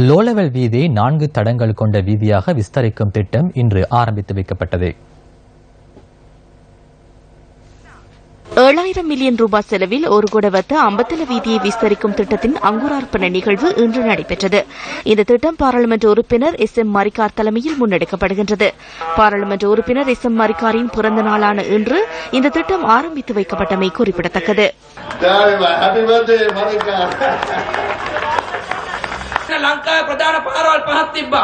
லோலெவல் வீதி நான்கு தடங்கள் கொண்ட வீதியாக விஸ்தரிக்கும் திட்டம் இன்று ஆரம்பித்து வைக்கப்பட்டது. ஏழாயிரம் மில்லியன் ரூபாய் செலவில் ஒரு குடவத்த அம்பத்தல வீதியை விஸ்தரிக்கும் திட்டத்தின் அங்குரார்ப்பண நிகழ்வு இன்று நடைபெற்றது. இந்த திட்டம் பாராளுமன்ற உறுப்பினர் எஸ் எம் மரிக்கார் தலைமையில் முன்னெடுக்கப்படுகின்றது. பாராளுமன்ற உறுப்பினர் எஸ் எம் மரிக்காரின் பிறந்த நாளான இன்று இந்த திட்டம் ஆரம்பித்து வைக்கப்பட்டமை குறிப்பிடத்தக்கது. Happy birthday, Monica. ලංකාවේ ප්‍රධාන පාරවල් පහක් තිබ්බා.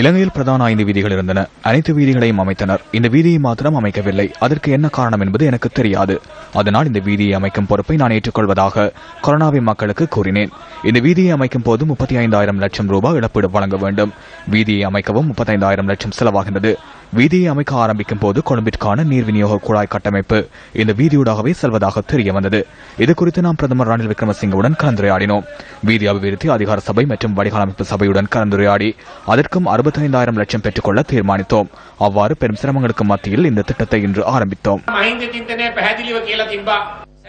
இலங்கையில் பிரதான ஐந்து வீதிகள் இருந்தன அனைத்து வீதிகளையும் அமைத்தனர் இந்த வீதியை மாத்திரம் அமைக்கவில்லை அதற்கு என்ன காரணம் என்பது எனக்கு தெரியாது அதனால் இந்த வீதியை அமைக்கும் பொறுப்பை நான் ஏற்றுக்கொள்வதாக கொரோனாவை மக்களுக்கு கூறினேன். இந்த வீதியை அமைக்கும் போது முப்பத்தி ஐந்தாயிரம் லட்சம் ரூபாய் இழப்பீடு வழங்க வேண்டும். வீதியை அமைக்கவும் முப்பத்தைந்தாயிரம் லட்சம் செலவாகின்றது. வீதியை அமைக்க ஆரம்பிக்கும் போது கொழும்பிற்கான நீர் விநியோக குழாய் கட்டமைப்பு இந்த வீதியூடாகவே செல்வதாக தெரிய வந்தது. இது குறித்து நாம் பிரதமர் ரணில் விக்ரமசிங்கவுடன் கலந்துரையாடினோம். வீதி அபிவிருத்தி அதிகார சபை மற்றும் வடிகால் அமைப்பு சபையுடன் கலந்துரையாடி அதற்கும் அறுபத்தைந்தாயிரம் லட்சம் பெற்றுக்கொள்ள தீர்மானித்தோம். அவ்வாறு பெரும் சிரமங்களுக்கு மத்தியில் இந்த திட்டத்தை இன்று ஆரம்பித்தோம்.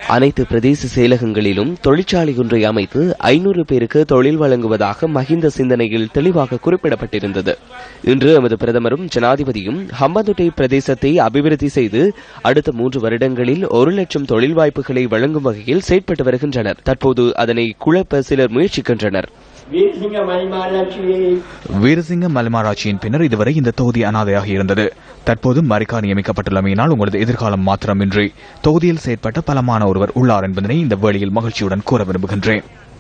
அனைத்து பிரதேச செயலகங்களிலும் தொழிற்சாலை ஒன்றை அமைத்து ஐநூறு பேருக்கு தொழில் வழங்குவதாக மஹிந்த சிந்தனையில் தெளிவாக குறிப்பிடப்பட்டிருந்தது. இன்று எமது பிரதமரும் ஜனாதிபதியும் ஹம்பந்துட்டை பிரதேசத்தை அபிவிருத்தி செய்து அடுத்த மூன்று வருடங்களில் ஒரு லட்சம் தொழில் வாய்ப்புகளை வழங்கும் வகையில் செயற்பட்டு வருகின்றனர். தற்போது அதனை குழப்ப சிலர் முயற்சிக்கின்றனர். வீரசிங்க மலைமாராட்சியின் பின்னர் இதுவரை இந்த தொகுதி அனாதையாக இருந்தது. தற்போது மரிக்கா நியமிக்கப்பட்டுள்ளமையினால் உங்களது எதிர்காலம் மாத்திரமின்றி. தொகுதியில் செயற்பட்ட பலமான ஒருவர் உள்ளார் என்பதனை இந்த வேளையில் மகிழ்ச்சியுடன் கூற விரும்புகின்றேன்.